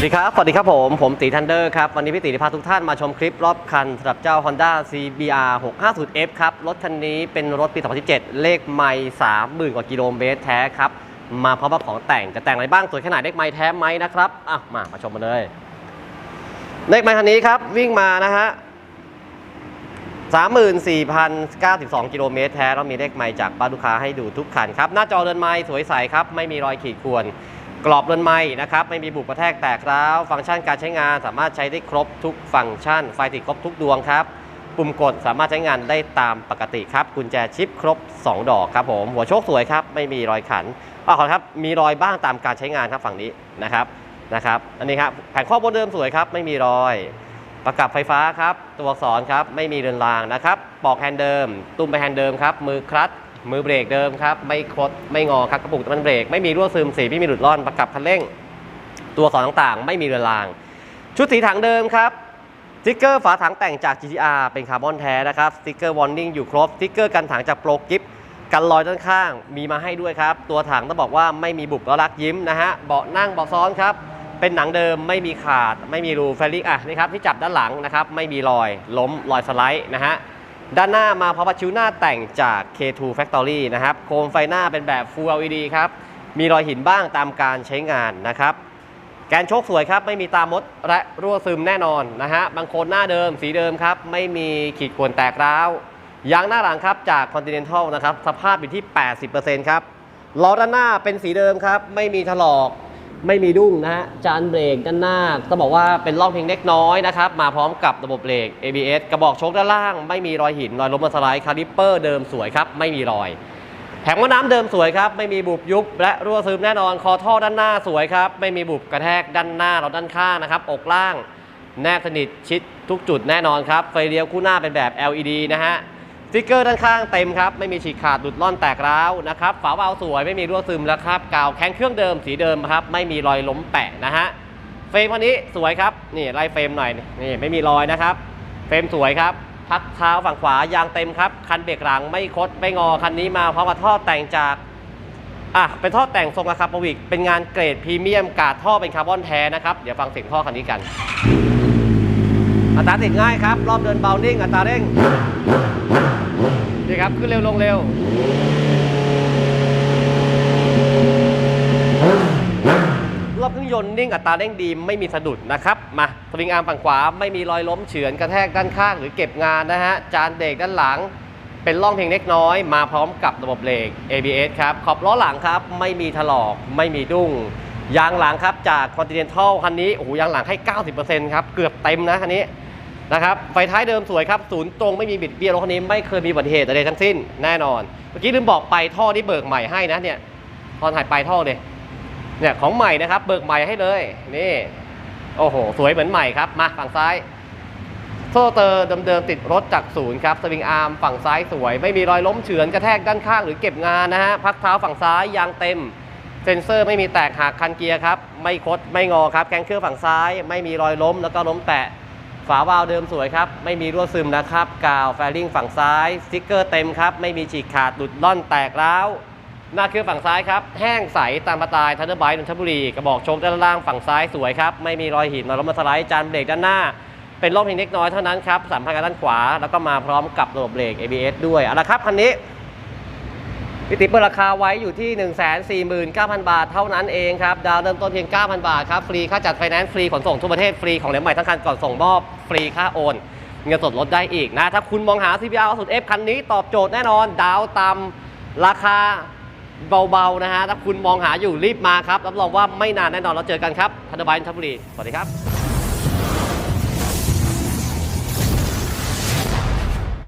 วัสดีครับ สวัสดีครับผม ผมตีทันเดอร์ครับ วันนี้พี่ตีจะพาทุกท่านมาชมคลิปรอบคันสำหรับเจ้า Honda CBR 650F ครับ รถคันนี้เป็นรถปี 2017 เลขไม่30,000 กว่ากิโลเมตรแท้ครับ มาพร้อมกับของแต่ง จะแต่งอะไรบ้าง สวยขนาดเลขไม่แท้ไหมนะครับ อะ มา มาชมกันเลย เลขไม้คันนี้ครับ วิ่งมานะฮะ34,092 กิโลเมตรแท้เรามีเลขไม้จากบ้านลูกค้าให้ดูทุกคันครับ หน้าจอเรือนไม้สวยใสครับ ไม่มีรอยขีดข่วน กรอบเรือนไม้นะครับไม่มีบุบกระแทกแตกร้าวฟังก์ชันการใช้งานสามารถใช้ได้ครบทุกฟังก์ชัน ไฟติดครบทุกดวงครับ ปุ่มกดสามารถใช้งานได้ตามปกติครับ กุญแจชิปครบ 2 ดอกครับผมหัวโชคสวยครับ ไม่มีรอยขันอ่าขอครับมีรอยบ้างตามการใช้งานครับฝั่งนี้นะครับนะครับอันนี้ครับแผงข้อบนเดิมสวยครับ ไม่มีรอยประกับไฟฟ้าครับ ตัวอักษรครับไม่มีเรือนรางนะครับปอกแฮนด์เดิม ตุ้มไปแฮนด์เดิมครับมือคลัตช์ มือเบรกเดิมครับ ไม่คดไม่งอครับกระปุกน้ำมันเบรกไม่มีรั่วซึมสีไม่มีหลุดร่อนประกับคันเร่ง ตัวอักษรต่างๆ ไม่มีเรือนราง ชุดสีถังเดิมครับสติ๊กเกอร์ฝาถังแต่งจาก GTR เป็นคาร์บอนแท้นะครับสติ๊กเกอร์วอร์นิ่งอยู่ครบสติ๊กเกอร์กันถังจากโปรกิฟกันรอยด้านข้างมีมาให้ด้วยครับ ตัวถังต้องบอกว่าไม่มีบุบแล้วรักยิ้มนะฮะเบาะนั่งเบาะซ้อนครับเป็นหนังเดิมไม่มีขาด ไม่มีรูแฟลิกอะนี่ครับที่จับด้านหลังนะครับไม่มีรอยล้มรอยสไลด์นะฮะ ด้านหน้ามาพร้อมกับชิวหน้าแต่งจาก K2 Factory นะครับ โคมไฟหน้าเป็นแบบ Full LED ครับ มีรอยหินบ้างตามการใช้งานนะครับ แกนโชคสวยครับ ไม่มีตามดและรั่วซึมแน่นอนนะฮะ บางคนหน้าเดิมสีเดิมครับ ไม่มีขีดข่วนแตกร้าวยางหน้าหลังครับจาก Continental นะครับ สภาพอยู่ที่ 80%ครับ ล้อด้านหน้าเป็นสีเดิมครับ ไม่มีถลอก ไม่มีดุ้งนะฮะจานเบรกด้านหน้าต้องบอกว่าเป็นร่องเพียงเล็กน้อยนะครับ มาพร้อมกับระบบเบรก ABS กระบอกโชคด้านล่าง ไม่มีรอยหิน รอยล้มมาสไลด์คาลิปเปอร์เดิมสวยครับ ไม่มีรอย แผงว่าน้ำเดิมสวยครับ ไม่มีบุบยุบ และรั่วซึมแน่นอน คอท่อด้านหน้าสวยครับ ไม่มีบุบกระแทกด้านหน้าเราด้านข้างนะครับ อกล่าง แนบสนิทชิดทุกจุดแน่นอนครับ ไฟเลี้ยวคู่หน้าเป็นแบบ LED นะฮะ ติ๊กเกอร์ด้านข้างเต็มครับ ไม่มีฉีกขาดหลุดล่อนแตกร้าวนะครับ ฝาเบาสวยไม่มีรั่วซึมแล้วครับกาวแข็งเครื่องเดิมสีเดิมครับ ไม่มีรอยล้มแปะนะฮะ เฟรมคันนี้สวยครับ นี่ไล่เฟรมหน่อย นี่ไม่มีรอยนะครับ เฟรมสวยครับ พักเท้าฝั่งขวายางเต็มครับ คันเบรกหลังไม่คดไม่งอ คันนี้มาพร้อมกับท่อแต่งจาก อะ เป็นท่อแต่งทรงอะคาปวิก เป็นงานเกรดพรีเมียมกาดท่อเป็นคาร์บอนแท้นะครับ เดี๋ยวฟังเสียงท่อคันนี้กัน อัตราติดง่ายครับ รอบเดินเบานิ่ง อัตราเร่งนี่ครับ ขึ้นเร็วลงเร็ว รอบเครื่องยนต์นิ่งอัตราเร่งดีไม่มีสะดุดนะครับ มาสวิงอาร์มฝั่งขวาไม่มีรอยล้มเฉือนกระแทกด้านข้างหรือเก็บงานนะฮะ จานเบรกด้านหลังเป็นร่องเพียงเล็กน้อย มาพร้อมกับระบบเบรก ABS ครับ ขอบล้อหลังครับ ไม่มีถลอก ไม่มีดุ้ง ยางหลังครับจาก Continental คันนี้ โอ้โห ยางหลังให้ 90%ครับ เกือบเต็มนะคันนี้ นะครับ ไฟท้ายเดิมสวยครับศูนย์ตรงไม่มีบิดเบี้ยวรถคันนี้ไม่เคยมีอุบัติเหตุอะไรทั้งสิ้นแน่นอน เมื่อกี้ลืมบอกไปท่อที่เบิกใหม่ให้นะเนี่ยตอนถ่ายไปท่อเลยเนี่ยของใหม่นะครับ เบิกใหม่ให้เลยนี่โอ้โห สวยเหมือนใหม่ครับมาฝั่งซ้ายโซ่เตอร์เดิมๆติดรถจากศูนย์ครับสวิงอาร์มฝั่งซ้ายสวย ไม่มีรอยล้มเฉือนกระแทกด้านข้างหรือเก็บงานนะฮะพักเท้าฝั่งซ้ายยางเต็ม เซ็นเซอร์ไม่มีแตกหักคันเกียร์ครับ ไม่คดไม่งอครับแกงเครื่องฝั่งซ้าย ไม่มีรอยล้มแล้วก็ล้มแตะ ฝาวาล์วเดิมสวยครับ ไม่มีรั่วซึมนะครับ กาวแฟลิงฝั่งซ้ายสติ๊กเกอร์เต็มครับ ไม่มีฉีกขาดหลุดล่อนแตกร้าวหน้าเครื่องฝั่งซ้ายครับ แห้งใสตามมาตายทันเดอร์ไบต์นนทบุรี กระบอกโชคด้านล่างฝั่งซ้ายสวยครับ ไม่มีรอยหินรอยล้มาสไลด์จานเบรกด้านหน้า เป็นร่องเพียงเล็กน้อยเท่านั้นครับสัมพันธ์กับด้านขวา แล้วก็มาพร้อมกับระบบเบรก ABS ด้วยเอาละครับคันนี้ พิติเปิดราคาไว้อยู่ที่ 149,000 บาทเท่านั้นเองครับ ดาวเริ่มต้นเพียง 9,000 บาทครับ ฟรีค่าจัดไฟแนนซ์ฟรีขนส่งทั่วประเทศฟรีของเหลวใหม่ทั้งคันก่อนส่งมอบฟรีค่าโอน เงินสดลดได้อีกนะ ถ้าคุณมองหา CBR สุด F คันนี้ตอบโจทย์แน่นอน ดาวต่ำราคาเบาๆนะฮะ ถ้าคุณมองหาอยู่รีบมาครับ รับรองว่าไม่นานแน่นอนเราเจอกันครับธนบายนนทบุรี สวัสดีครับ